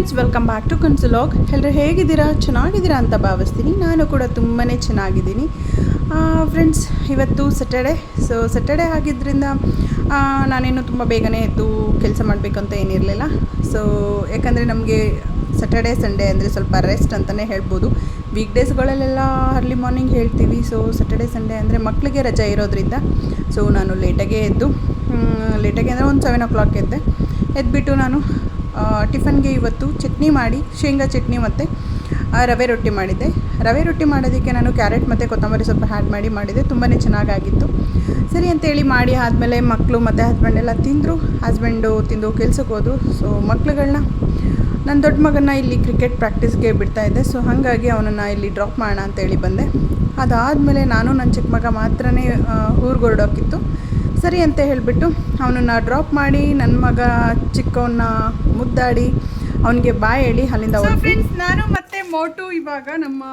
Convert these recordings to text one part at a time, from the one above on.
Friends, welcome back to ಕನ್ಸುಲಾಗ್ ಎಲ್ಲರೂ ಹೇಗಿದ್ದೀರಾ? ಚೆನ್ನಾಗಿದ್ದೀರಾ ಅಂತ ಭಾವಿಸ್ತೀನಿ. ನಾನು ಕೂಡ ತುಂಬಾ ಚೆನ್ನಾಗಿದ್ದೀನಿ. ಫ್ರೆಂಡ್ಸ್, ಇವತ್ತು ಸಟರ್ಡೆ ಸೊ ಸಟರ್ಡೆ ಆಗಿದ್ದರಿಂದ ನಾನೇನು ತುಂಬ ಬೇಗನೆ ಎದ್ದು ಕೆಲಸ ಮಾಡಬೇಕಂತ ಏನಿರಲಿಲ್ಲ. ಸೊ ಯಾಕಂದರೆ ನಮಗೆ ಸಟರ್ಡೆ ಸಂಡೇ ಅಂದರೆ ಸ್ವಲ್ಪ ರೆಸ್ಟ್ ಅಂತಲೇ ಹೇಳ್ಬೋದು. ವೀಕ್ ಡೇಸ್ಗಳಲ್ಲೆಲ್ಲ ಅರ್ಲಿ ಮಾರ್ನಿಂಗ್ ಹೇಳ್ತೀವಿ. ಸೊ ಸಟರ್ಡೆ ಸಂಡೇ ಅಂದರೆ ಮಕ್ಕಳಿಗೆ ರಜೆ ಇರೋದ್ರಿಂದ ಸೊ ನಾನು ಲೇಟಾಗೇ ಎದ್ದು ಲೇಟಾಗಿ ಅಂದರೆ ಒಂದು ಸೆವೆನ್ ಓ ಕ್ಲಾಕ್ ಎದ್ದೆ. ಎದ್ಬಿಟ್ಟು ನಾನು ಟಿಫನ್ಗೆ ಇವತ್ತು ಚಟ್ನಿ ಮಾಡಿ, ಶೇಂಗಾ ಚಟ್ನಿ ಮತ್ತು ರವೆ ರೊಟ್ಟಿ ಮಾಡಿದ್ದೆ. ರವೆ ರೊಟ್ಟಿ ಮಾಡೋದಕ್ಕೆ ನಾನು ಕ್ಯಾರೆಟ್ ಮತ್ತು ಕೊತ್ತಂಬರಿ ಸೊಪ್ಪು ಹ್ಯಾಡ್ ಮಾಡಿ ಮಾಡಿದೆ ತುಂಬಾ ಚೆನ್ನಾಗಾಗಿತ್ತು. ಸರಿ ಅಂತೇಳಿ ಮಾಡಿ ಆದಮೇಲೆ ಮಕ್ಕಳು ಮತ್ತು ಹಸ್ಬೆಂಡ್ ಎಲ್ಲ ತಿಂದರು. ಹಸ್ಬೆಂಡು ತಿಂದು ಕೆಲ್ಸಕ್ಕೆ ಹೋದರು. ಸೊ ಮಕ್ಳುಗಳನ್ನ ನನ್ನ ದೊಡ್ಡ ಮಗನ ಇಲ್ಲಿ ಕ್ರಿಕೆಟ್ ಪ್ರಾಕ್ಟೀಸ್ಗೆ ಬಿಡ್ತಾ ಇದ್ದೆ. ಸೊ ಹಾಗಾಗಿ ಅವನನ್ನು ಇಲ್ಲಿ ಡ್ರಾಪ್ ಮಾಡೋಣ ಅಂತೇಳಿ ಬಂದೆ. ಅದಾದಮೇಲೆ ನಾನು ನನ್ನ ಚಿಕ್ಕ ಮಗ ಮಾತ್ರನೇ ಊರಿಗೆ ಹೊರಡೋಕ್ಕಿತ್ತು ಸರಿ ಅಂತ ಹೇಳಿಬಿಟ್ಟು ಅವನನ್ನು ಡ್ರಾಪ್ ಮಾಡಿ ನನ್ನ ಮಗ ಚಿಕ್ಕವನ್ನ ಮುದ್ದಾಡಿ ಅವನಿಗೆ ಬಾಯ್ ಹೇಳಿ ಅಲ್ಲಿಂದ ಫ್ರೆಂಡ್ಸ್ ನಾನು ಮತ್ತೆ ಮೋಟು ಇವಾಗ ನಮ್ಮ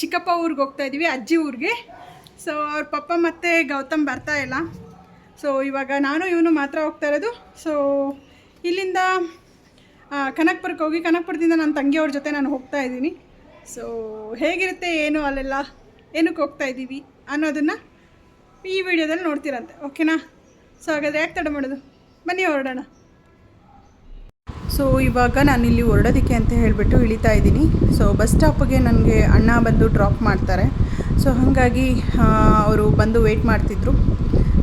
ಚಿಕ್ಕಪ್ಪ ಊರಿಗೆ ಹೋಗ್ತಾ ಇದ್ದೀವಿ ಅಜ್ಜಿ ಊರಿಗೆ. ಸೊ ಅವ್ರ ಪಪ್ಪ ಮತ್ತು ಗೌತಮ್ ಬರ್ತಾ ಇಲ್ಲ. ಸೊ ಇವಾಗ ನಾನು ಇವನು ಮಾತ್ರ ಹೋಗ್ತಾ ಇರೋದು. ಸೊ ಇಲ್ಲಿಂದ ಕನಕ್ಪುರಕ್ಕೆ ಹೋಗಿ ಕನಕ್ಪುರದಿಂದ ನನ್ನ ತಂಗಿಯವ್ರ ಜೊತೆ ನಾನು ಹೋಗ್ತಾ ಇದ್ದೀನಿ. ಸೊ ಹೇಗಿರುತ್ತೆ ಏನು ಅಲ್ಲೆಲ್ಲ ಏನಕ್ಕೆ ಹೋಗ್ತಾ ಇದ್ದೀವಿ ಅನ್ನೋದನ್ನು ಈ ವಿಡಿಯೋದಲ್ಲಿ ನೋಡ್ತೀರಂತೆ ಓಕೆನಾ ಸೊ ಹಾಗಾದರೆ ಯಾಕೆ ತಡ ಮಾಡೋದು? ಬನ್ನಿ ಹೊರಡೋಣ. ಸೊ ಇವಾಗ ನಾನು ಇಲ್ಲಿ ಹೊರಡೋದಕ್ಕೆ ಅಂತ ಹೇಳಿಬಿಟ್ಟು ಇಳಿತಾ ಇದ್ದೀನಿ. ಸೊ ಬಸ್ ಸ್ಟಾಪ್ಗೆ ನನಗೆ ಅಣ್ಣ ಬಂದು ಡ್ರಾಪ್ ಮಾಡ್ತಾರೆ. ಸೊ ಹಾಗಾಗಿ ಅವರು ಬಂದು ವೆಯ್ಟ್ ಮಾಡ್ತಿದ್ರು.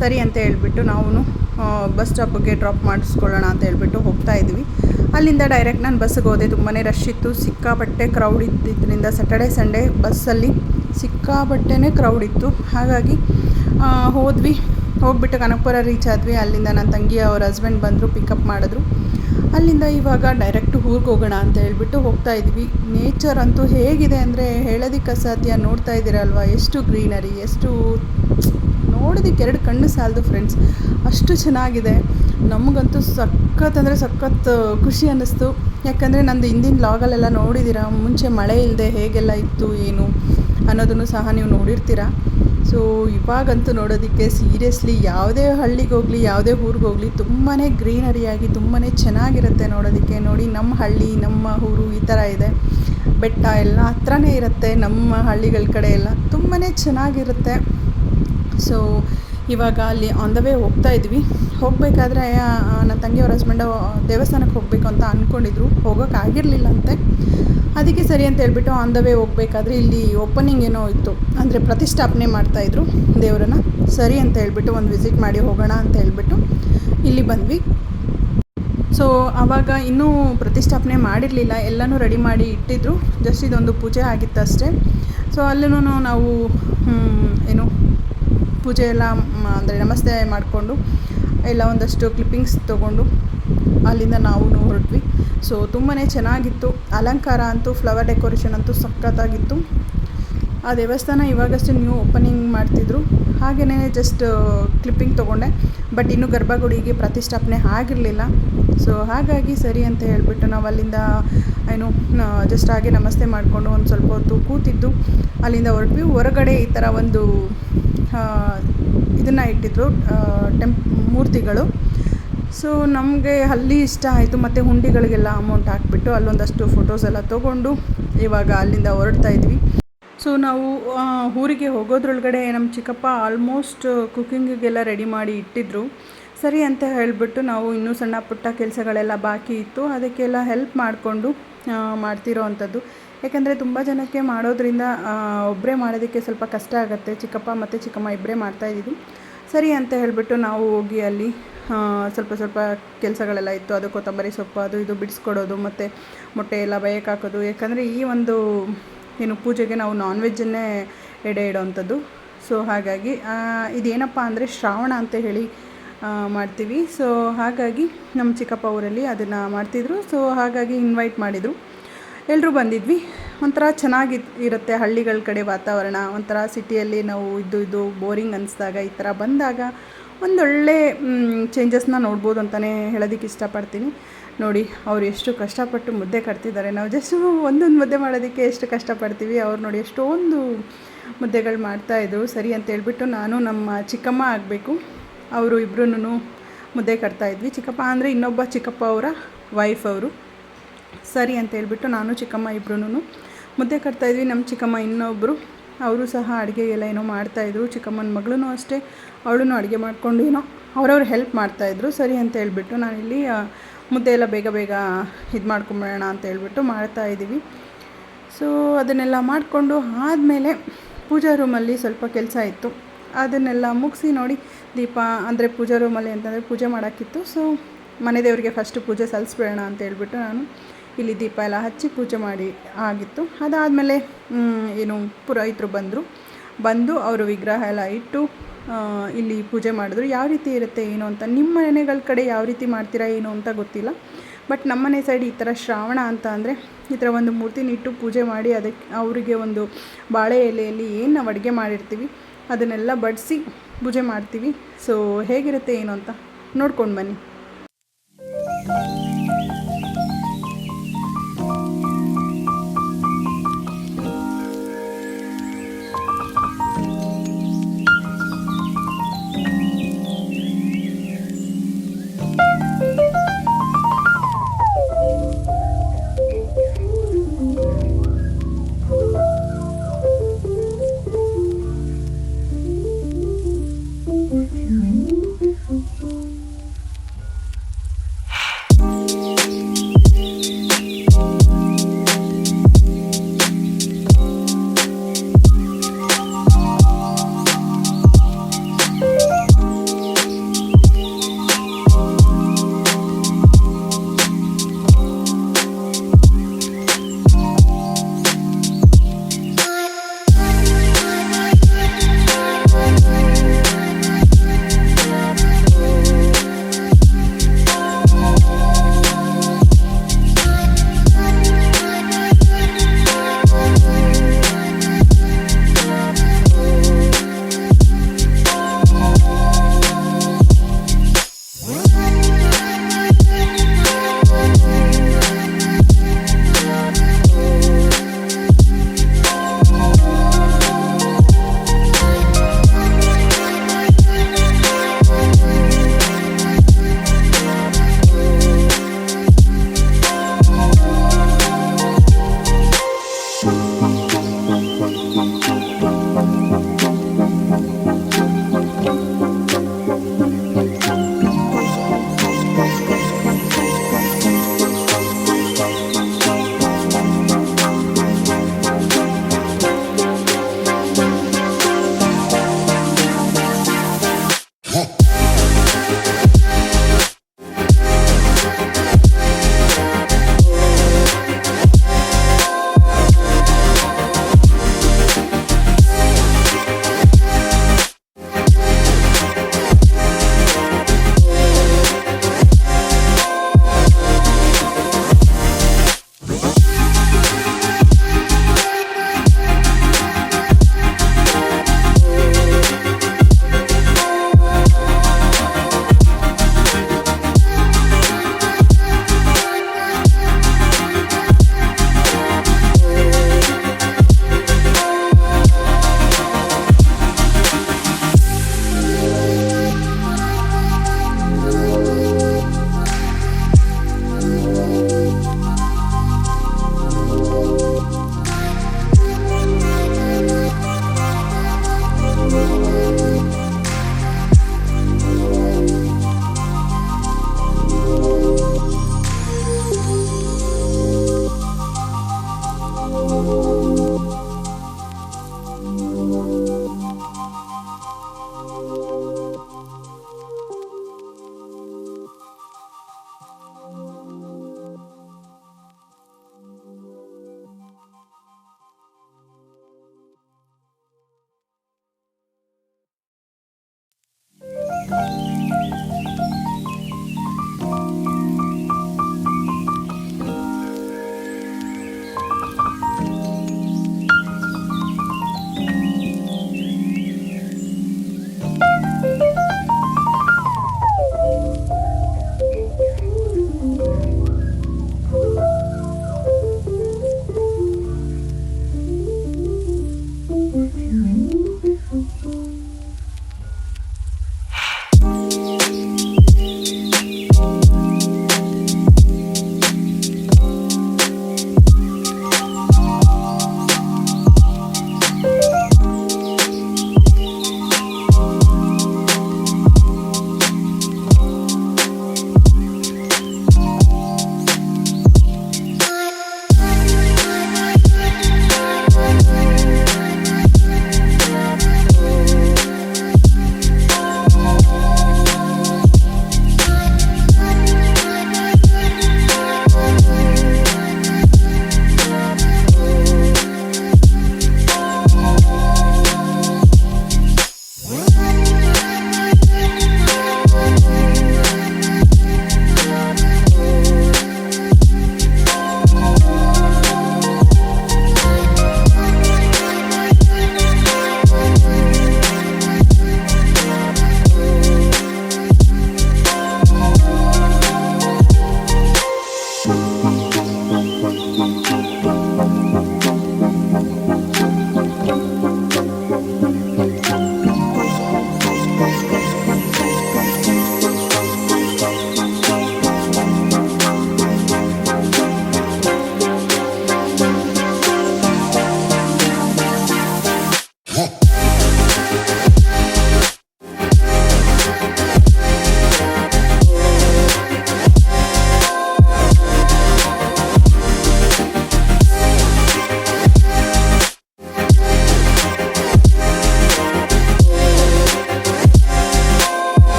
ಸರಿ ಅಂತ ಹೇಳಿಬಿಟ್ಟು ನಾವು ಬಸ್ ಸ್ಟಾಪ್ಗೆ ಡ್ರಾಪ್ ಮಾಡಿಸ್ಕೊಳ್ಳೋಣ ಅಂತ ಹೇಳ್ಬಿಟ್ಟು ಹೋಗ್ತಾ ಇದ್ವಿ. ಅಲ್ಲಿಂದ ಡೈರೆಕ್ಟ್ ನಾನು ಬಸ್ಸಿಗೆ ಹೋದೆ. ತುಂಬಾ ರಶ್ ಇತ್ತು. ಸಿಕ್ಕಾಪಟ್ಟೆ ಕ್ರೌಡ್ ಇದ್ದಿದ್ದರಿಂದ ಸ್ಯಾಟರ್ಡೆ ಸಂಡೇ ಬಸ್ಸಲ್ಲಿ ಸಿಕ್ಕಾಪಟ್ಟೆನೇ ಕ್ರೌಡ್ ಇತ್ತು. ಹಾಗಾಗಿ ಹೋದ್ವಿ. ಹೋಗ್ಬಿಟ್ಟು ಕನಕಪುರ ರೀಚ್ ಆದ್ವಿ. ಅಲ್ಲಿಂದ ನನ್ನ ತಂಗಿ ಅವ್ರ ಹಸ್ಬೆಂಡ್ ಬಂದರು ಪಿಕಪ್ ಮಾಡಿದ್ರು. ಅಲ್ಲಿಂದ ಇವಾಗ ಡೈರೆಕ್ಟ್ ಊರಿಗೆ ಹೋಗೋಣ ಅಂತ ಹೇಳ್ಬಿಟ್ಟು ಹೋಗ್ತಾ ಇದ್ವಿ. ನೇಚರ್ ಅಂತೂ ಹೇಗಿದೆ ಅಂದರೆ ಹೇಳೋದಕ್ಕೆ ಅಸಾಧ್ಯ. ನೋಡ್ತಾ ಇದ್ದೀರಲ್ವ? ಎಷ್ಟು ಗ್ರೀನರಿ ಎಷ್ಟು ನೋಡೋದಕ್ಕೆ ಎರಡು ಕಣ್ಣು ಸಾಲದು ಫ್ರೆಂಡ್ಸ್ ಅಷ್ಟು ಚೆನ್ನಾಗಿದೆ. ನಮಗಂತೂ ಸಖತ್ ಅಂದರೆ ಸಖತ್ ಖುಷಿ ಅನ್ನಿಸ್ತು. ಯಾಕಂದರೆ ನಂದು ಹಿಂದಿನ ಲಾಗಲ್ಲೆಲ್ಲ ನೋಡಿದ್ದೀರಾ ಮುಂಚೆ ಮಳೆ ಇಲ್ಲದೆ ಹೇಗೆಲ್ಲ ಇತ್ತು, ಏನು ಅನ್ನೋದನ್ನು ಸಹ ನೀವು ನೋಡಿರ್ತೀರ? ಸೊ ಇವಾಗಂತೂ ನೋಡೋದಕ್ಕೆ ಸೀರಿಯಸ್ಲಿ ಯಾವುದೇ ಹಳ್ಳಿಗೆ ಹೋಗಲಿ, ಯಾವುದೇ ಊರಿಗೆ ಹೋಗಲಿ ತುಂಬಾ ಗ್ರೀನರಿಯಾಗಿ ತುಂಬಾ ಚೆನ್ನಾಗಿರುತ್ತೆ ನೋಡೋದಕ್ಕೆ. ನೋಡಿ, ನಮ್ಮ ಹಳ್ಳಿ, ನಮ್ಮ ಊರು ಈ ಥರ ಇದೆ. ಬೆಟ್ಟ ಎಲ್ಲ ಹತ್ರನೇ ಇರುತ್ತೆ, ನಮ್ಮ ಹಳ್ಳಿಗಳ ಕಡೆ ಎಲ್ಲ ತುಂಬಾ ಚೆನ್ನಾಗಿರುತ್ತೆ. ಸೊ, ಇವಾಗ ಅಲ್ಲಿ ಆನ್ ದ ವೇ ಹೋಗ್ತಾ ಇದ್ವಿ. ಹೋಗಬೇಕಾದ್ರೆ ನನ್ನ ತಂಗಿಯವ್ರ ಹಸ್ಬೆಂಡು ದೇವಸ್ಥಾನಕ್ಕೆ ಹೋಗಬೇಕು ಅಂತ ಅಂದ್ಕೊಂಡಿದ್ರು ಹೋಗೋಕ್ಕಾಗಿರಲಿಲ್ಲ ಅಂತೆ. ಅದಕ್ಕೆ ಸರಿ ಅಂತ ಹೇಳ್ಬಿಟ್ಟು ಆನ್ ದ ವೇ ಹೋಗಬೇಕಾದ್ರೆ ಇಲ್ಲಿ ಓಪನಿಂಗ್ ಏನೋ ಇತ್ತು. ಅಂದರೆ ಪ್ರತಿಷ್ಠಾಪನೆ ಮಾಡ್ತಾಯಿದ್ರು ದೇವರನ್ನು. ಸರಿ ಅಂತ ಹೇಳ್ಬಿಟ್ಟು ಒಂದು ವಿಸಿಟ್ ಮಾಡಿ ಹೋಗೋಣ ಅಂತ ಹೇಳ್ಬಿಟ್ಟು ಇಲ್ಲಿ ಬಂದ್ವಿ. ಸೊ ಆವಾಗ ಇನ್ನೂ ಪ್ರತಿಷ್ಠಾಪನೆ ಮಾಡಿರಲಿಲ್ಲ. ಎಲ್ಲನೂ ರೆಡಿ ಮಾಡಿ ಇಟ್ಟಿದ್ರು. ಜಸ್ಟ್ ಇದೊಂದು ಪೂಜೆ ಆಗಿತ್ತು ಅಷ್ಟೇ. ಸೊ ಅಲ್ಲೂ ನಾವು ಏನು, ಪೂಜೆ ಎಲ್ಲ ಅಂದರೆ ನಮಸ್ತೆ ಮಾಡಿಕೊಂಡು ಎಲ್ಲ ಒಂದಷ್ಟು ಕ್ಲಿಪ್ಪಿಂಗ್ಸ್ ತೊಗೊಂಡು ಅಲ್ಲಿಂದ ನಾವು ಹೊರಟ್ವಿ ಸೊ ತುಂಬಾ ಚೆನ್ನಾಗಿತ್ತು. ಅಲಂಕಾರ ಅಂತೂ ಫ್ಲವರ್ ಡೆಕೋರೇಷನ್ ಅಂತೂ ಸಖತ್ತಾಗಿತ್ತು. ಆ ದೇವಸ್ಥಾನ ಇವಾಗಷ್ಟೇ ನ್ಯೂ ಓಪನಿಂಗ್ ಮಾಡ್ತಿದ್ರು. ಹಾಗೆಯೇ ಜಸ್ಟ್ ಕ್ಲಿಪ್ಪಿಂಗ್ ತೊಗೊಂಡೆ. ಬಟ್ ಇನ್ನೂ ಗರ್ಭಗುಡಿಗೆ ಪ್ರತಿಷ್ಠಾಪನೆ ಆಗಿರಲಿಲ್ಲ. ಸೊ ಹಾಗಾಗಿ ಸರಿ ಅಂತ ಹೇಳಿಬಿಟ್ಟು ನಾವು ಅಲ್ಲಿಂದ ಏನು ಜಸ್ಟ್ ಹಾಗೆ ನಮಸ್ತೆ ಮಾಡಿಕೊಂಡು ಒಂದು ಸ್ವಲ್ಪ ಹೊತ್ತು ಕೂತಿದ್ದು. ಅಲ್ಲಿಂದ ಹೊರಟ್ವಿ. ಹೊರಗಡೆ ಈ ಥರ ಒಂದು ಇದನ್ನು ಇಟ್ಟಿದ್ರು ಟೆಂಪ್, ಮೂರ್ತಿಗಳು. ಸೊ ನಮಗೆ ಅಲ್ಲಿ ಇಷ್ಟ ಆಯಿತು. ಮತ್ತು ಹುಂಡಿಗಳಿಗೆಲ್ಲ ಅಮೌಂಟ್ ಹಾಕಿಬಿಟ್ಟು ಅಲ್ಲೊಂದಷ್ಟು ಫೋಟೋಸ್ ಎಲ್ಲ ತೊಗೊಂಡು ಇವಾಗ ಅಲ್ಲಿಂದ ಹೊರಡ್ತಾ ಇದ್ವಿ. ಸೊ ನಾವು ಊರಿಗೆ ಹೋಗೋದ್ರೊಳಗಡೆ ನಮ್ಮ ಚಿಕ್ಕಪ್ಪ ಆಲ್ಮೋಸ್ಟ್ ಕುಕ್ಕಿಂಗಿಗೆಲ್ಲ ರೆಡಿ ಮಾಡಿ ಇಟ್ಟಿದ್ರು. ಸರಿ ಅಂತ ಹೇಳಿಬಿಟ್ಟು ನಾವು ಇನ್ನೂ ಸಣ್ಣ ಪುಟ್ಟ ಕೆಲಸಗಳೆಲ್ಲ ಬಾಕಿ ಇತ್ತು. ಅದಕ್ಕೆಲ್ಲ ಹೆಲ್ಪ್ ಮಾಡಿಕೊಂಡು ಮಾಡ್ತಿರೋ ಅಂಥದ್ದು. ಯಾಕೆಂದರೆ ತುಂಬ ಜನಕ್ಕೆ ಮಾಡೋದ್ರಿಂದ ಒಬ್ಬರೇ ಮಾಡೋದಕ್ಕೆ ಸ್ವಲ್ಪ ಕಷ್ಟ ಆಗುತ್ತೆ. ಚಿಕ್ಕಪ್ಪ ಮತ್ತು ಚಿಕ್ಕಮ್ಮ ಇಬ್ಬರೇ ಮಾಡ್ತಾಯಿದ್ದು ಸರಿ ಅಂತ ಹೇಳಿಬಿಟ್ಟು ನಾವು ಹೋಗಿ ಅಲ್ಲಿ ಸ್ವಲ್ಪ ಸ್ವಲ್ಪ ಕೆಲಸಗಳೆಲ್ಲ ಇತ್ತು. ಅದು ಕೊತ್ತಂಬರಿ ಸೊಪ್ಪು, ಅದು ಇದು ಬಿಡಿಸ್ಕೊಡೋದು, ಮತ್ತು ಮೊಟ್ಟೆ ಎಲ್ಲ ಬಯಕ್ಕೆ ಹಾಕೋದು. ಯಾಕಂದರೆ ಈ ಒಂದು, ಏನು ಪೂಜೆಗೆ ನಾವು ನಾನ್ ವೆಜ್ಜನ್ನೇ ಎಡೆ ಇಡೋವಂಥದ್ದು ಸೊ ಹಾಗಾಗಿ ಇದೇನಪ್ಪ ಅಂದರೆ ಶ್ರಾವಣ ಅಂತ ಹೇಳಿ ಮಾಡ್ತೀವಿ. ಸೊ ಹಾಗಾಗಿ ನಮ್ಮ ಚಿಕ್ಕಪ್ಪ ಊರಲ್ಲಿ ಅದನ್ನು ಮಾಡ್ತಿದ್ರು. ಸೊ ಹಾಗಾಗಿ ಇನ್ವೈಟ್ ಮಾಡಿದರು. ಎಲ್ಲರೂ ಬಂದಿದ್ವಿ. ಒಂಥರ ಚೆನ್ನಾಗಿ ಇರುತ್ತೆ ಹಳ್ಳಿಗಳ ಕಡೆ ವಾತಾವರಣ. ಒಂಥರ ಸಿಟಿಯಲ್ಲಿ ನಾವು ಇದ್ದು ಇದು ಬೋರಿಂಗ್ ಅನಿಸ್ದಾಗ ಈ ಥರ ಬಂದಾಗ ಒಂದೊಳ್ಳೆ ಚೇಂಜಸ್ನ ನೋಡ್ಬೋದು ಅಂತಲೇ ಹೇಳೋದಕ್ಕೆ ಇಷ್ಟಪಡ್ತೀನಿ. ನೋಡಿ, ಅವ್ರು ಎಷ್ಟು ಕಷ್ಟಪಟ್ಟು ಮುದ್ದೆ ಕಟ್ತಿದ್ದಾರೆ. ನಾವು ಜಸ್ಟ್ ಒಂದೊಂದು ಮುದ್ದೆ ಮಾಡೋದಕ್ಕೆ ಎಷ್ಟು ಕಷ್ಟಪಡ್ತೀವಿ. ಅವ್ರು ನೋಡಿ ಎಷ್ಟೊಂದು ಮುದ್ದೆಗಳು ಮಾಡ್ತಾಯಿದ್ರು ಸರಿ ಅಂತ ಹೇಳ್ಬಿಟ್ಟು ನಾನು ನಮ್ಮ ಚಿಕ್ಕಮ್ಮ ಆಗಬೇಕು. ಅವರು ಇಬ್ಬರೂ ಮುದ್ದೆ ಕಟ್ತಾಯಿದ್ವಿ ಚಿಕ್ಕಪ್ಪ ಅಂದರೆ ಇನ್ನೊಬ್ಬ ಚಿಕ್ಕಪ್ಪ ಅವರ ವೈಫ್ ಅವರು. ಸರಿ ಅಂತ ಹೇಳ್ಬಿಟ್ಟು ನಾನು ಚಿಕ್ಕಮ್ಮ ಇಬ್ರೂ ಮುದ್ದೆ ಕಟ್ತಾಯಿದ್ವಿ ನಮ್ಮ ಚಿಕ್ಕಮ್ಮ ಇನ್ನೊಬ್ಬರು ಅವರು ಸಹ ಅಡುಗೆಗೆಲ್ಲ ಏನೋ ಮಾಡ್ತಾಯಿದ್ರು ಚಿಕ್ಕಮ್ಮನ ಮಗಳೂ ಅಷ್ಟೇ ಅವಳು ಅಡುಗೆ ಮಾಡ್ಕೊಂಡು ಏನೋ ಅವರವ್ರು ಹೆಲ್ಪ್ ಮಾಡ್ತಾಯಿದ್ರು ಸರಿ ಅಂತ ಹೇಳ್ಬಿಟ್ಟು ನಾನಿಲ್ಲಿ ಮುದ್ದೆ ಎಲ್ಲ ಬೇಗ ಬೇಗ ಇದು ಮಾಡ್ಕೊಂಬಿಡೋಣ ಅಂತ ಹೇಳ್ಬಿಟ್ಟು ಮಾಡ್ತಾಯಿದ್ದೀವಿ ಸೊ ಅದನ್ನೆಲ್ಲ ಮಾಡಿಕೊಂಡು ಆದಮೇಲೆ ಪೂಜಾ ರೂಮಲ್ಲಿ ಸ್ವಲ್ಪ ಕೆಲಸ ಇತ್ತು. ಅದನ್ನೆಲ್ಲ ಮುಗಿಸಿ ನೋಡಿ ದೀಪ, ಅಂದರೆ ಪೂಜಾ ರೂಮಲ್ಲಿ ಅಂತಂದರೆ ಪೂಜೆ ಮಾಡೋಕ್ಕಿತ್ತು ಸೊ ಮನೆ ದೇವರಿಗೆ ಫಸ್ಟು ಪೂಜೆ ಸಲ್ಲಿಸ್ಬಿಡೋಣ ಅಂತ ಹೇಳ್ಬಿಟ್ಟು ನಾನು ಇಲ್ಲಿ ದೀಪ ಎಲ್ಲ ಹಚ್ಚಿ ಪೂಜೆ ಮಾಡಿ ಆಗಿತ್ತು. ಅದಾದಮೇಲೆ ಏನು ಪುರೋಹಿತರು ಬಂದರು. ಬಂದು ಅವರು ವಿಗ್ರಹ ಎಲ್ಲ ಇಟ್ಟು ಇಲ್ಲಿ ಪೂಜೆ ಮಾಡಿದ್ರು. ಯಾವ ರೀತಿ ಇರುತ್ತೆ, ಏನು ಅಂತ, ನಿಮ್ಮ ಮನೆಗಳ ಕಡೆ ಯಾವ ರೀತಿ ಮಾಡ್ತೀರಾ, ಏನು ಅಂತ ಗೊತ್ತಿಲ್ಲ. ಬಟ್ ನಮ್ಮನೆ ಸೈಡ್ ಈ ಥರ ಶ್ರಾವಣ ಅಂತ ಅಂದರೆ, ಈ ಥರ ಒಂದು ಮೂರ್ತಿನ ಇಟ್ಟು ಪೂಜೆ ಮಾಡಿ ಅದಕ್ಕೆ ಅವರಿಗೆ ಒಂದು ಬಾಳೆ ಎಲೆಯಲ್ಲಿ ಏನು ನಾವು ಅಡುಗೆ ಮಾಡಿರ್ತೀವಿ, ಅದನ್ನೆಲ್ಲ ಬಡಿಸಿ ಪೂಜೆ ಮಾಡ್ತೀವಿ. ಸೊ ಹೇಗಿರುತ್ತೆ, ಏನು ಅಂತ ನೋಡ್ಕೊಂಡು ಬನ್ನಿ.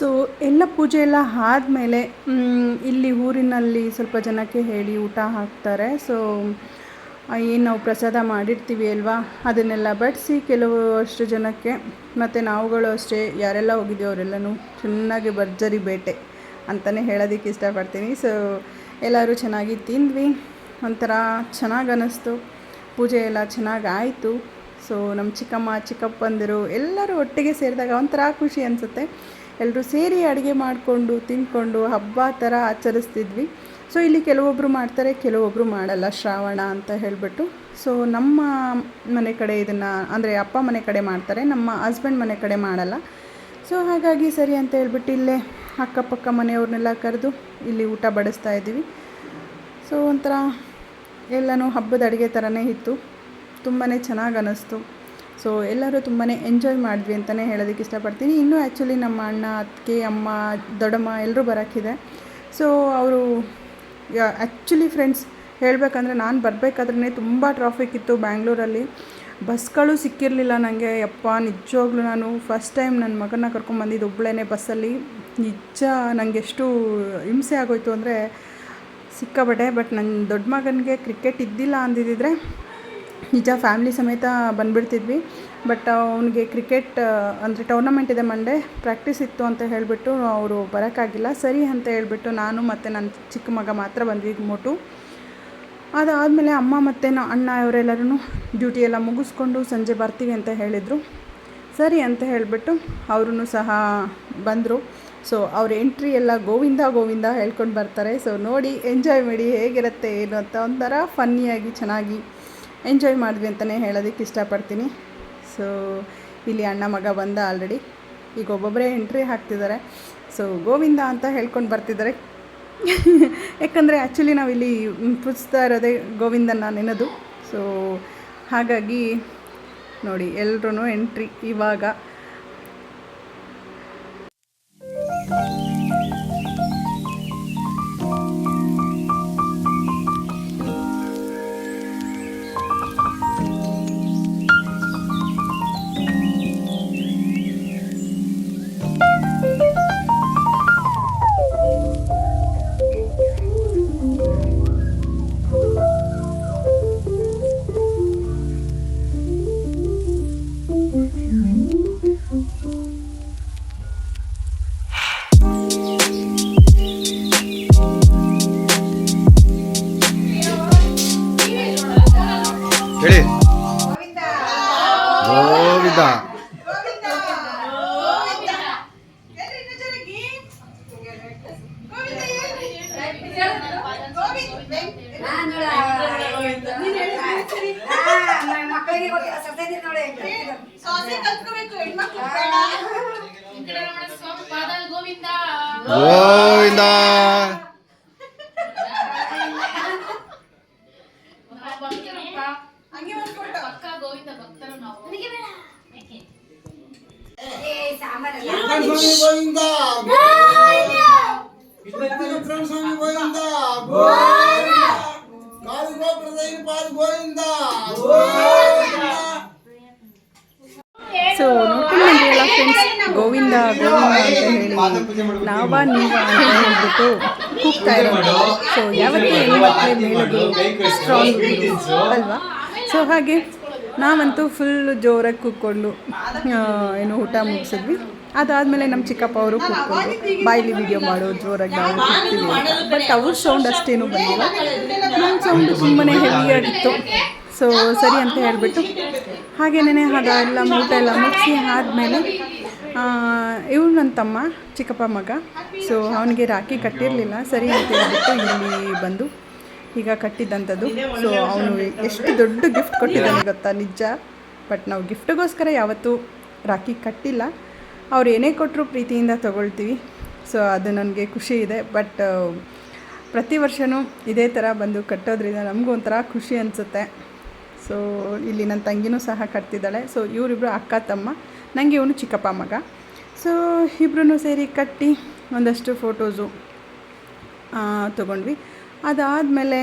ಸೊ ಎಲ್ಲ ಪೂಜೆ ಎಲ್ಲ ಆದಮೇಲೆ ಇಲ್ಲಿ ಊರಿನಲ್ಲಿ ಸ್ವಲ್ಪ ಜನಕ್ಕೆ ಹೇಳಿ ಊಟ ಹಾಕ್ತಾರೆ. ಸೊ ಏನು ನಾವು ಪ್ರಸಾದ ಮಾಡಿರ್ತೀವಿ ಅಲ್ವಾ? ಅದನ್ನೆಲ್ಲ ಬಡಿಸಿ ಕೆಲವು ಅಷ್ಟು ಜನಕ್ಕೆ, ಮತ್ತು ನಾವುಗಳು ಅಷ್ಟೇ, ಯಾರೆಲ್ಲ ಹೋಗಿದ್ದೀವಿ ಅವರೆಲ್ಲನೂ ಚೆನ್ನಾಗಿ ಭರ್ಜರಿ ಬೇಟೆ ಅಂತಲೇ ಹೇಳೋದಕ್ಕೆ ಇಷ್ಟಪಡ್ತೀನಿ. ಸೊ ಎಲ್ಲರೂ ಚೆನ್ನಾಗಿ ತಿಂದ್ವಿ. ಒಂಥರ ಚೆನ್ನಾಗಿ ಅನ್ನಿಸ್ತು ಪೂಜೆ ಎಲ್ಲ ಚೆನ್ನಾಗಿ ಆಯಿತು. ಸೊ ನಮ್ಮ ಚಿಕ್ಕಮ್ಮ, ಚಿಕ್ಕಪ್ಪಂದಿರು ಎಲ್ಲರೂ ಒಟ್ಟಿಗೆ ಸೇರಿದಾಗ ಒಂಥರ ಖುಷಿ ಅನಿಸುತ್ತೆ. ಎಲ್ಲರೂ ಸೇರಿ ಅಡುಗೆ ಮಾಡಿಕೊಂಡು ತಿಂದ್ಕೊಂಡು ಹಬ್ಬ ಥರ ಆಚರಿಸ್ತಿದ್ವಿ. ಸೊ ಇಲ್ಲಿ ಕೆಲವೊಬ್ಬರು ಮಾಡ್ತಾರೆ ಕೆಲವೊಬ್ಬರು ಮಾಡಲ್ಲ, ಶ್ರಾವಣ ಅಂತ ಹೇಳಿಬಿಟ್ಟು. ಸೊ ನಮ್ಮ ಮನೆ ಕಡೆ ಇದನ್ನು, ಅಂದರೆ ಅಪ್ಪ ಮನೆ ಕಡೆ ಮಾಡ್ತಾರೆ, ನಮ್ಮ ಹಸ್ಬೆಂಡ್ ಮನೆ ಕಡೆ ಮಾಡಲ್ಲ. ಸೊ ಹಾಗಾಗಿ ಸರಿ ಅಂತ ಹೇಳ್ಬಿಟ್ಟು ಇಲ್ಲೇ ಅಕ್ಕಪಕ್ಕ ಮನೆಯವ್ರನ್ನೆಲ್ಲ ಕರೆದು ಇಲ್ಲಿ ಊಟ ಬಡಿಸ್ತಾ ಇದ್ದೀವಿ. ಸೊ ಒಂಥರ ಎಲ್ಲನೂ ಹಬ್ಬದ ಅಡುಗೆ ಥರನೇ ಇತ್ತು. ತುಂಬಾ ಚೆನ್ನಾಗಿ ಅನ್ನಿಸ್ತು ಸೊ ಎಲ್ಲರೂ ತುಂಬಾ ಎಂಜಾಯ್ ಮಾಡಿದ್ವಿ ಅಂತಲೇ ಹೇಳೋದಕ್ಕೆ ಇಷ್ಟಪಡ್ತೀನಿ. ಇನ್ನೂ ಆ್ಯಕ್ಚುಲಿ ನಮ್ಮ ಅಣ್ಣ, ಅತ್ತಿಗೆ, ಅಮ್ಮ, ದೊಡ್ಡಮ್ಮ ಎಲ್ಲರೂ ಬರೋಕ್ಕಿದೆ. ಸೊ ಅವರು ಆ್ಯಕ್ಚುಲಿ ಫ್ರೆಂಡ್ಸ್ ಹೇಳಬೇಕಂದ್ರೆ ನಾನು ಬರಬೇಕಾದ್ರೇ ತುಂಬ ಟ್ರಾಫಿಕ್ ಇತ್ತು ಬ್ಯಾಂಗ್ಳೂರಲ್ಲಿ ಬಸ್ಗಳು ಸಿಕ್ಕಿರಲಿಲ್ಲ ನನಗೆ ಯಪ್ಪ ನಿಜವಾಗ್ಲೂ ನಾನು ಫಸ್ಟ್ ಟೈಮ್ ನನ್ನ ಮಗನ ಕರ್ಕೊಂಬಂದಿದ್ದು ಒಬ್ಬಳೇ ಬಸ್ಸಲ್ಲಿ. ನಿಜ ನನಗೆ ಎಷ್ಟು ಹಿಂಸೆ ಆಗೋಯ್ತು ಅಂದರೆ ಸಿಕ್ಕಾಬಟ್ಟೆ ಬಟ್ ನನ್ನ ದೊಡ್ಡ ಮಗನಿಗೆ ಕ್ರಿಕೆಟ್ ಇದ್ದಿಲ್ಲ ಅಂದಿದ್ದಿದ್ರೆ ನಿಜ ಫ್ಯಾಮ್ಲಿ ಸಮೇತ ಬಂದುಬಿಡ್ತಿದ್ವಿ. ಬಟ್ ಅವನಿಗೆ ಕ್ರಿಕೆಟ್ ಅಂದರೆ ಟೂರ್ನಮೆಂಟ್ ಇದೆ ಮಂಡೆ ಪ್ರಾಕ್ಟೀಸ್ ಇತ್ತು ಅಂತ ಹೇಳಿಬಿಟ್ಟು ಅವರು ಬರೋಕ್ಕಾಗಿಲ್ಲ. ಸರಿ ಅಂತ ಹೇಳಿಬಿಟ್ಟು ನಾನು ಮತ್ತು ನನ್ನ ಚಿಕ್ಕ ಮಗ ಮಾತ್ರ ಬಂದ್ವಿ ಮೋಟು ಅದಾದಮೇಲೆ ಅಮ್ಮ ಮತ್ತು ನಾ, ಅಣ್ಣ ಅವರೆಲ್ಲರೂ ಡ್ಯೂಟಿ ಎಲ್ಲ ಮುಗಿಸ್ಕೊಂಡು ಸಂಜೆ ಬರ್ತೀವಿ ಅಂತ ಹೇಳಿದರು. ಸರಿ ಅಂತ ಹೇಳಿಬಿಟ್ಟು ಅವ್ರೂ ಸಹ ಬಂದರು. ಸೊ ಅವ್ರ ಎಂಟ್ರಿ ಎಲ್ಲ ಗೋವಿಂದ ಗೋವಿಂದ ಹೇಳ್ಕೊಂಡು ಬರ್ತಾರೆ. ಸೊ ನೋಡಿ ಎಂಜಾಯ್ ಮಾಡಿ ಹೇಗಿರುತ್ತೆ ಏನು ಅಂತ ಒಂಥರ ಫನ್ನಿಯಾಗಿ ಚೆನ್ನಾಗಿ ಎಂಜಾಯ್ ಮಾಡಿದ್ವಿ ಅಂತಲೇ ಹೇಳೋದಕ್ಕೆ ಇಷ್ಟಪಡ್ತೀನಿ. ಸೊ ಇಲ್ಲಿ ಅಣ್ಣ ಮಗ ಬಂದ ಆಲ್ರೆಡಿ ಈಗ ಒಬ್ಬೊಬ್ಬರೇ ಎಂಟ್ರಿ ಹಾಕ್ತಿದ್ದಾರೆ. ಸೊ ಗೋವಿಂದ ಅಂತ ಹೇಳ್ಕೊಂಡು ಬರ್ತಿದ್ದಾರೆ. ಯಾಕಂದರೆ ಆ್ಯಕ್ಚುಲಿ ನಾವಿಲ್ಲಿ ಪೂಜಿಸ್ತಾ ಇರೋದೇ ಗೋವಿಂದನ ನೆನೆದು. ಸೊ ಹಾಗಾಗಿ ನೋಡಿ ಎಲ್ಲರೂ ಎಂಟ್ರಿ ಇವಾಗ. ಗೊತ್ತಿಲ್ಲ ಸತ್ತೈತಿ ನೋಡಿ ಗೋವಿಂದ. ಗೋವಿಂದ. ಪಕ್ಕ ಗೋವಿಂದ ಭಕ್ತರು ನಾವು. ಏ ಸ್ವಾಮಿ ಗೋವಿಂದ. ಸ್ವಾಮಿ ಗೋವಿಂದ. ಗೋವಿಂದ. ಗೋಪುರದ ಪಾಲು ಗೋವಿಂದ. ಸೊ ನೋಡ್ಕೊಂಡು ಬಂದಿರಲ್ಲ ಫ್ರೆಂಡ್ಸ್ ಗೋವಿಂದ ಗೋವಿಂದ ಅಂತ ಹೇಳಿ. ನಾವ ನೀವ ಅಂತ ಹೇಳ್ಬಿಟ್ಟು ಕೂಗ್ತಾ ಇರೋದು. ಸೊ ಯಾವತ್ತೂ ಹೆಣ್ಮಕ್ಳೇ ಮೇಲುದು ಸ್ಟ್ರಾಂಗ್ ಅಲ್ವಾ? ಸೊ ಹಾಗೆ ನಾವಂತೂ ಫುಲ್ ಜೋರಾಗಿ ಕೂತ್ಕೊಂಡು ಏನು ಊಟ ಮುಗಿಸಿದ್ವಿ. ಅದಾದಮೇಲೆ ನಮ್ಮ ಚಿಕ್ಕಪ್ಪ ಅವರು ಕೂತ್ಕೊಂಡು ಬಾಯಿಲಿ ವಿಡಿಯೋ ಮಾಡೋ ಜೋರಾಗಿ ನಾವು ಕೂಗ್ತೀವಿ ಬಟ್ ಅವ್ರ ಸೌಂಡ್ ಅಷ್ಟೇನು ಬಂದಿಲ್ಲ. ನಮ್ಮ ಸೌಂಡ್ ತುಂಬಾ ಹೆವಿಯಾಗಿತ್ತು. ಸೊ ಸರಿ ಅಂತ ಹೇಳಿಬಿಟ್ಟು ಹಾಗೇನೇ ಅದೆಲ್ಲ ಊಟ ಎಲ್ಲ ಮುಗಿಸಿ ಆದಮೇಲೆ ಇವಳು ನನ್ನ ತಮ್ಮ, ಚಿಕ್ಕಪ್ಪ ಮಗ. ಸೊ ಅವನಿಗೆ ರಾಖಿ ಕಟ್ಟಿರಲಿಲ್ಲ. ಸರಿ ಅಂತ ಹೇಳ್ಬಿಟ್ಟು ಇಲ್ಲಿ ಬಂದು ಈಗ ಕಟ್ಟಿದ್ದಂಥದ್ದು ಸೊ ಅವನು ಎಷ್ಟು ದೊಡ್ಡ ಗಿಫ್ಟ್ ಕೊಟ್ಟಿದ್ದಾನೆ ಗೊತ್ತಾ? ನಿಜ. ಬಟ್ ನಾವು ಗಿಫ್ಟಿಗೋಸ್ಕರ ಯಾವತ್ತೂ ರಾಖಿ ಕಟ್ಟಿಲ್ಲ. ಅವ್ರು ಏನೇ ಕೊಟ್ಟರು ಪ್ರೀತಿಯಿಂದ ತೊಗೊಳ್ತೀವಿ. ಸೊ ಅದು ನನಗೆ ಖುಷಿ ಇದೆ. ಬಟ್ ಪ್ರತಿ ವರ್ಷವೂ ಇದೇ ಥರ ಬಂದು ಕಟ್ಟೋದ್ರಿಂದ ನಮಗೂ ಒಂಥರ ಖುಷಿ ಅನಿಸುತ್ತೆ. ಸೊ ಇಲ್ಲಿ ನನ್ನ ತಂಗಿನೂ ಸಹ ಕಟ್ತಿದ್ದಾಳೆ. ಸೊ ಇವರಿಬ್ಬರು ಅಕ್ಕ, ತಮ್ಮ. ನನಗೆ ಇವನು ಚಿಕ್ಕಪ್ಪ ಮಗ. ಸೊ ಇಬ್ಬರೂ ಸೇರಿ ಕಟ್ಟಿ ಒಂದಷ್ಟು ಫೋಟೋಸು ತೊಗೊಂಡ್ವಿ. ಅದಾದಮೇಲೆ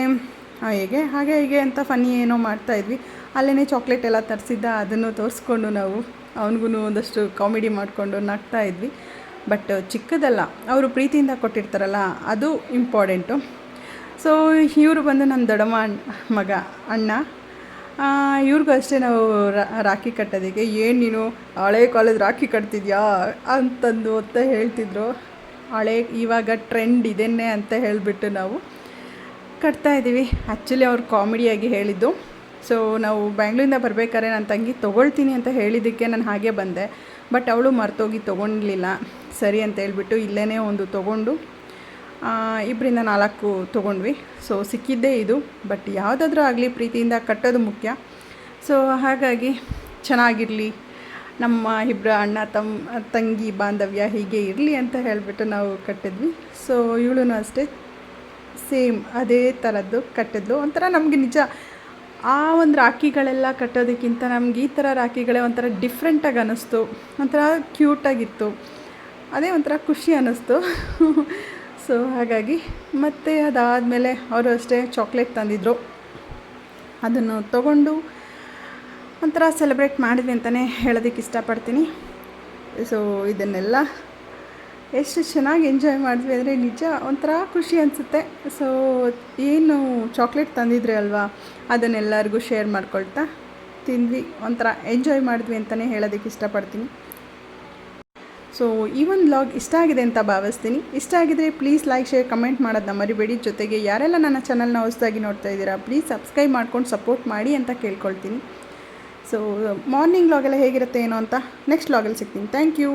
ಹೇಗೆ? ಹಾಗೆ, ಹೀಗೆ ಅಂತ ಫನ್ನಿ ಏನೋ ಮಾಡ್ತಾಯಿದ್ವಿ ಅಲ್ಲೇ ಚಾಕ್ಲೇಟ್ ಎಲ್ಲ ತರಿಸಿದ್ದ, ಅದನ್ನು ತೋರಿಸ್ಕೊಂಡು ನಾವು ಅವನಿಗೂ ಒಂದಷ್ಟು ಕಾಮಿಡಿ ಮಾಡಿಕೊಂಡು ನಗ್ತಾ ಇದ್ವಿ. ಬಟ್ ಚಿಕ್ಕದಲ್ಲ, ಅವರು ಪ್ರೀತಿಯಿಂದ ಕೊಟ್ಟಿರ್ತಾರಲ್ಲ, ಅದು ಇಂಪಾರ್ಟೆಂಟು ಸೊ ಇವರು ಬಂದು ನನ್ನ ದೊಡ್ಡಮ್ಮ ಮಗ ಅಣ್ಣ ಇವ್ರಿಗೂ ಅಷ್ಟೇ ನಾವು ರಾಖಿ ಕಟ್ಟೋದಕ್ಕೆ ಏನು ನೀನು ಹಳೆ ಕಾಲದ ರಾಖಿ ಕಟ್ತಿದ್ಯಾ ಅಂತಂದು ಅಂತ ಹೇಳ್ತಿದ್ರು. ಹಳೆ ಇವಾಗ ಟ್ರೆಂಡ್ ಇದನ್ನೇ ಅಂತ ಹೇಳಿಬಿಟ್ಟು ನಾವು ಕಟ್ತಾ ಇದ್ದೀವಿ ಆ್ಯಕ್ಚುಲಿ ಅವ್ರು ಕಾಮಿಡಿಯಾಗಿ ಹೇಳಿದ್ದು. ಸೊ ನಾವು ಬ್ಯಾಂಗ್ಳೂರಿಂದ ಬರಬೇಕಾದ್ರೆ ನನ್ನ ತಂಗಿ ತೊಗೊಳ್ತೀನಿ ಅಂತ ಹೇಳಿದ್ದಕ್ಕೆ ನಾನು ಹಾಗೆ ಬಂದೆ. ಬಟ್ ಅವಳು ಮರ್ತೋಗಿ ತೊಗೊಂಡ್ಲಿಲ್ಲ. ಸರಿ ಅಂತ ಹೇಳಿಬಿಟ್ಟು ಇಲ್ಲೇ ಒಂದು ತೊಗೊಂಡು ಇಬ್ಬರಿಂದ ನಾಲ್ಕು ತೊಗೊಂಡ್ವಿ. ಸೊ ಸಿಕ್ಕಿದ್ದೇ ಇದು. ಬಟ್ ಯಾವುದಾದ್ರೂ ಆಗಲಿ ಪ್ರೀತಿಯಿಂದ ಕಟ್ಟೋದು ಮುಖ್ಯ. ಸೊ ಹಾಗಾಗಿ ಚೆನ್ನಾಗಿರಲಿ. ನಮ್ಮ ಇಬ್ಬರ ಅಣ್ಣ ತಮ್ಮ ತಂಗಿ, ಬಾಂಧವ್ಯ ಹೀಗೆ ಇರಲಿ ಅಂತ ಹೇಳಿಬಿಟ್ಟು ನಾವು ಕಟ್ಟಿದ್ವಿ. ಸೊ ಇವಳು ಅಷ್ಟೇ. ಸೇಮ್ ಅದೇ ಥರದ್ದು ಕಟ್ಟಿದ್ಲು. ಒಂಥರ ನಮಗೆ ನಿಜ ಆ ಒಂದು ರಾಖಿಗಳೆಲ್ಲ ಕಟ್ಟೋದಕ್ಕಿಂತ ನಮ್ಗೆ ಈ ಥರ ರಾಖಿಗಳೇ ಒಂಥರ ಡಿಫ್ರೆಂಟಾಗಿ ಅನ್ನಿಸ್ತು ಒಂಥರ ಕ್ಯೂಟಾಗಿತ್ತು ಅದೇ ಒಂಥರ ಖುಷಿ ಅನ್ನಿಸ್ತು ಸೊ, ಹಾಗಾಗಿ ಮತ್ತು ಅದಾದಮೇಲೆ ಅವರು ಅಷ್ಟೇ ಚಾಕ್ಲೇಟ್ ತಂದಿದ್ರು. ಅದನ್ನು ತಗೊಂಡು ಒಂಥರ ಸೆಲೆಬ್ರೇಟ್ ಮಾಡಿದ್ವಿ ಅಂತಲೇ ಹೇಳೋದಕ್ಕೆ ಇಷ್ಟಪಡ್ತೀನಿ. ಸೊ ಇದನ್ನೆಲ್ಲ ಎಷ್ಟು ಚೆನ್ನಾಗಿ ಎಂಜಾಯ್ ಮಾಡಿದ್ವಿ ಅಂದರೆ ನಿಜ ಒಂಥರ ಖುಷಿ ಅನಿಸುತ್ತೆ. ಸೊ ಏನು ಚಾಕ್ಲೇಟ್ ತಂದಿದ್ರಿ ಅಲ್ವಾ, ಅದನ್ನೆಲ್ಲರಿಗೂ ಶೇರ್ ಮಾಡ್ಕೊಳ್ತಾ ತಿಂದ್ವಿ. ಒಂಥರ ಎಂಜಾಯ್ ಮಾಡಿದ್ವಿ ಅಂತಲೇ ಹೇಳೋದಕ್ಕೆ ಇಷ್ಟಪಡ್ತೀನಿ. ಸೊ ಈ ಒಂದು ಬ್ಲಾಗ್ ಇಷ್ಟ ಆಗಿದೆ ಅಂತ ಭಾವಿಸ್ತೀನಿ. ಇಷ್ಟ ಆಗಿದ್ರೆ ಪ್ಲೀಸ್ ಲೈಕ್ ಶೇರ್ ಕಮೆಂಟ್ ಮಾಡೋದನ್ನ ಮರಿಬೇಡಿ. ಜೊತೆಗೆ ಯಾರೆಲ್ಲ ನನ್ನ ಚಾನಲ್ನ ಹೊಸದಾಗಿ ನೋಡ್ತಾ ಇದ್ದೀರಾ ಪ್ಲೀಸ್ ಸಬ್ಸ್ಕ್ರೈಬ್ ಮಾಡ್ಕೊಂಡು ಸಪೋರ್ಟ್ ಮಾಡಿ ಅಂತ ಕೇಳ್ಕೊಳ್ತೀನಿ. ಸೊ ಮಾರ್ನಿಂಗ್ ವ್ಲಾಗೆಲ್ಲ ಹೇಗಿರುತ್ತೆ ಏನೋ ಅಂತ ನೆಕ್ಸ್ಟ್ ವ್ಲಾಗಲ್ಲಿ ಸಿಗ್ತೀನಿ. Thank you